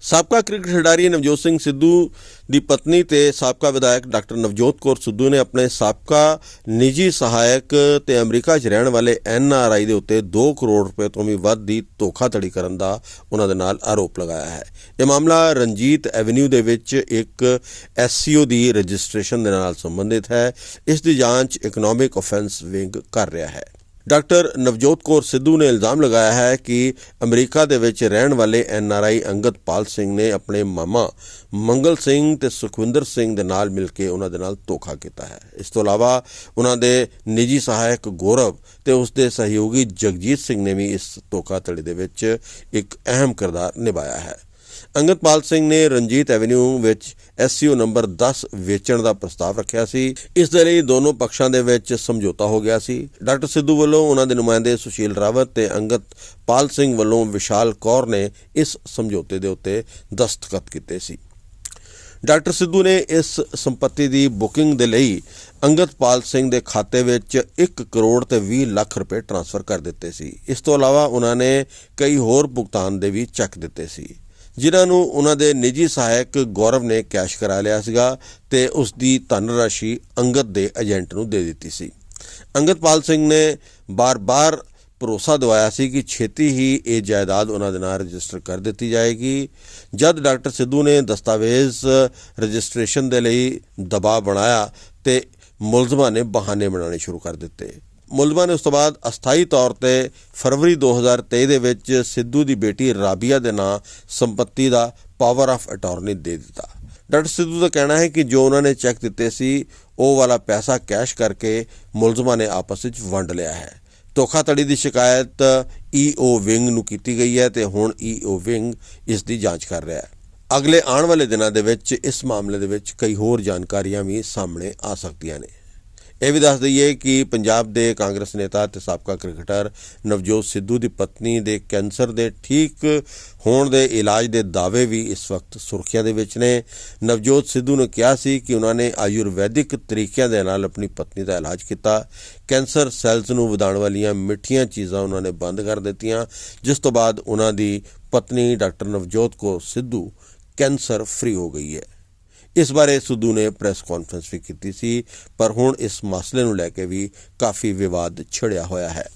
ਸਾਬਕਾ ਕ੍ਰਿਕਟ ਖਿਡਾਰੀ ਨਵਜੋਤ ਸਿੰਘ ਸਿੱਧੂ ਦੀ ਪਤਨੀ ਤੇ ਸਾਬਕਾ ਵਿਧਾਇਕ ਡਾਕਟਰ ਨਵਜੋਤ ਕੌਰ ਸਿੱਧੂ ਨੇ ਆਪਣੇ ਸਾਬਕਾ ਨਿੱਜੀ ਸਹਾਇਕ ਤੇ ਅਮਰੀਕਾ 'ਚ ਰਹਿਣ ਵਾਲੇ ਐਨ ਆਰ ਆਈ ਦੇ ਉੱਤੇ 2 ਕਰੋੜ ਰੁਪਏ ਤੋਂ ਵੀ ਵੱਧ ਦੀ ਧੋਖਾਧੜੀ ਕਰਨ ਦਾ ਉਹਨਾਂ ਦੇ ਨਾਲ ਆਰੋਪ ਲਗਾਇਆ ਹੈ। ਇਹ ਮਾਮਲਾ ਰਣਜੀਤ ਐਵਨਿਊ ਦੇ ਵਿੱਚ ਇੱਕ ਐਸਸੀਓ ਦੀ ਰਜਿਸਟ੍ਰੇਸ਼ਨ ਦੇ ਨਾਲ ਸੰਬੰਧਿਤ ਹੈ। ਇਸ ਦੀ ਜਾਂਚ ਇਕਨੋਮਿਕ ਆਫੈਂਸ ਵਿੰਗ ਕਰ ਰਿਹਾ ਹੈ। ਡਾਕਟਰ ਨਵਜੋਤ ਕੌਰ ਸਿੱਧੂ ਨੇ ਇਲਜ਼ਾਮ ਲਗਾਇਆ ਹੈ ਕਿ ਅਮਰੀਕਾ ਦੇ ਵਿੱਚ ਰਹਿਣ ਵਾਲੇ N R I Angad Pal Singh ਨੇ ਆਪਣੇ ਮਾਮਾ ਮੰਗਲ ਸਿੰਘ ਤੇ ਸੁਖਵਿੰਦਰ ਸਿੰਘ ਦੇ ਨਾਲ ਮਿਲ ਕੇ ਉਹਨਾਂ ਦੇ ਨਾਲ ਧੋਖਾ ਕੀਤਾ ਹੈ। ਇਸ ਤੋਂ ਇਲਾਵਾ ਉਹਨਾਂ ਦੇ ਨਿੱਜੀ ਸਹਾਇਕ ਗੌਰਵ ਤੇ ਉਸ ਦੇ ਸਹਿਯੋਗੀ ਜਗਜੀਤ ਸਿੰਘ ਨੇ ਵੀ ਇਸ ਧੋਖਾਧੜੀ ਦੇ ਵਿੱਚ ਇੱਕ ਅਹਿਮ ਕਿਰਦਾਰ ਨਿਭਾਇਆ ਹੈ। ਅੰਗਦਪਾਲ ਸਿੰਘ ਨੇ ਰਣਜੀਤ ਐਵਨਿਊ ਵਿੱਚ ਐਸਸੀਓ ਨੰਬਰ 10 ਵੇਚਣ ਦਾ ਪ੍ਰਸਤਾਵ ਰੱਖਿਆ ਸੀ। ਇਸ ਦੇ ਲਈ ਦੋਨੋਂ ਪੱਖਾਂ ਦੇ ਵਿੱਚ ਸਮਝੌਤਾ ਹੋ ਗਿਆ ਸੀ। ਡਾਕਟਰ ਸਿੱਧੂ ਵੱਲੋਂ ਉਹਨਾਂ ਦੇ ਨੁਮਾਇੰਦੇ ਸੁਸ਼ੀਲ ਰਾਵਤ ਤੇ ਅੰਗਦਪਾਲ ਸਿੰਘ ਵੱਲੋਂ ਵਿਸ਼ਾਲ ਕੌਰ ਨੇ ਇਸ ਸਮਝੌਤੇ ਦੇ ਉੱਤੇ ਦਸਤਖਤ ਕੀਤੇ ਸੀ। ਡਾਕਟਰ ਸਿੱਧੂ ਨੇ ਇਸ ਸੰਪਤੀ ਦੀ ਬੁਕਿੰਗ ਦੇ ਲਈ ਅੰਗਦਪਾਲ ਸਿੰਘ ਦੇ ਖਾਤੇ ਵਿੱਚ 1 ਕਰੋੜ ਤੇ 20 ਲੱਖ ਰੁਪਏ ਟ੍ਰਾਂਸਫਰ ਕਰ ਦਿੱਤੇ ਸੀ। ਇਸ ਤੋਂ ਇਲਾਵਾ ਉਹਨਾਂ ਨੇ ਕਈ ਹੋਰ ਭੁਗਤਾਨ ਦੇ ਵੀ ਚੈੱਕ ਦਿੱਤੇ ਸੀ। ਜਿਨ੍ਹਾਂ ਨੂੰ ਉਹਨਾਂ ਦੇ ਨਿੱਜੀ ਸਹਾਇਕ ਗੌਰਵ ਨੇ ਕੈਸ਼ ਕਰਾ ਲਿਆ ਸੀਗਾ ਤੇ ਉਸ ਦੀ ਧਨ ਰਾਸ਼ੀ ਅੰਗਦ ਦੇ ਏਜੰਟ ਨੂੰ ਦੇ ਦਿੱਤੀ ਸੀ। ਅੰਗਦਪਾਲ ਸਿੰਘ ਨੇ ਬਾਰ-ਬਾਰ ਭਰੋਸਾ ਦਵਾਇਆ ਸੀ ਕਿ ਛੇਤੀ ਹੀ ਇਹ ਜਾਇਦਾਦ ਉਹਨਾਂ ਦੇ ਨਾਲ ਰਜਿਸਟਰ ਕਰ ਦਿੱਤੀ ਜਾਏਗੀ। ਜਦ ਡਾਕਟਰ ਸਿੱਧੂ ਨੇ ਦਸਤਾਵੇਜ਼ ਰਜਿਸਟ੍ਰੇਸ਼ਨ ਦੇ ਲਈ ਦਬਾਅ ਬਣਾਇਆ ਤੇ ਮੁਲਜ਼ਮਾਂ ਨੇ ਬਹਾਨੇ ਬਣਾਉਣੇ ਸ਼ੁਰੂ ਕਰ ਦਿੱਤੇ। ਮੁਲਜ਼ਮਾਂ ਨੇ ਉਸ ਤੋਂ ਬਾਅਦ ਅਸਥਾਈ ਤੌਰ ਤੇ ਫਰਵਰੀ 2023 ਦੇ ਵਿੱਚ ਸਿੱਧੂ ਦੀ ਬੇਟੀ ਰਾਬੀਆ ਦੇ ਨਾਂ ਸੰਪਤੀ ਦਾ ਪਾਵਰ ਆਫ ਅਟਾਰਨੀ ਦੇ ਦਿੱਤਾ। ਡਾਕਟਰ ਸਿੱਧੂ ਦਾ ਕਹਿਣਾ ਹੈ ਕਿ ਜੋ ਉਹਨਾਂ ਨੇ ਚੈੱਕ ਦਿੱਤੇ ਸੀ, ਉਹ ਵਾਲਾ ਪੈਸਾ ਕੈਸ਼ ਕਰਕੇ ਮੁਲਜ਼ਮਾਂ ਨੇ ਆਪਸ ਵਿੱਚ ਵੰਡ ਲਿਆ ਹੈ। ਧੋਖਾਧੜੀ ਦੀ ਸ਼ਿਕਾਇਤ ਈਓ ਵਿੰਗ ਨੂੰ ਕੀਤੀ ਗਈ ਹੈ ਤੇ ਹੁਣ ਈਓ ਵਿੰਗ ਇਸ ਦੀ ਜਾਂਚ ਕਰ ਰਿਹਾ ਹੈ। ਅਗਲੇ ਆਉਣ ਵਾਲੇ ਦਿਨਾਂ ਦੇ ਵਿੱਚ ਇਸ ਮਾਮਲੇ ਦੇ ਵਿੱਚ ਕਈ ਹੋਰ ਜਾਣਕਾਰੀਆਂ ਵੀ ਸਾਹਮਣੇ ਆ ਸਕਦੀਆਂ ਨੇ। ਇਹ ਵੀ ਦੱਸ ਦਈਏ ਕਿ ਪੰਜਾਬ ਦੇ ਕਾਂਗਰਸ ਨੇਤਾ ਤੇ ਸਾਬਕਾ ਕ੍ਰਿਕਟਰ ਨਵਜੋਤ ਸਿੱਧੂ ਦੀ ਪਤਨੀ ਦੇ ਕੈਂਸਰ ਦੇ ਠੀਕ ਹੋਣ ਦੇ ਇਲਾਜ ਦੇ ਦਾਅਵੇ ਵੀ ਇਸ ਵਕਤ ਸੁਰਖੀਆਂ ਦੇ ਵਿੱਚ ਨੇ। ਨਵਜੋਤ ਸਿੱਧੂ ਨੇ ਕਿਹਾ ਸੀ ਕਿ ਉਹਨਾਂ ਨੇ ਆਯੁਰਵੈਦਿਕ ਤਰੀਕਿਆਂ ਦੇ ਨਾਲ ਆਪਣੀ ਪਤਨੀ ਦਾ ਇਲਾਜ ਕੀਤਾ। ਕੈਂਸਰ ਸੈਲਸ ਨੂੰ ਵਧਾਉਣ ਵਾਲੀਆਂ ਮਿੱਠੀਆਂ ਚੀਜ਼ਾਂ ਉਹਨਾਂ ਨੇ ਬੰਦ ਕਰ ਦਿੱਤੀਆਂ। ਜਿਸ ਤੋਂ ਬਾਅਦ ਉਹਨਾਂ ਦੀ ਪਤਨੀ doctor Navjot Kaur Sidhu cancer free ਹੋ ਗਈ ਹੈ। ਇਸ ਬਾਰੇ ਸਿੱਧੂ ਨੇ ਪ੍ਰੈਸ ਕਾਨਫਰੰਸ ਵੀ ਕੀਤੀ ਸੀ, ਪਰ ਹੁਣ ਇਸ ਮਸਲੇ ਨੂੰ ਲੈ ਕੇ ਵੀ ਕਾਫੀ ਵਿਵਾਦ ਛਿੜਿਆ ਹੋਇਆ ਹੈ।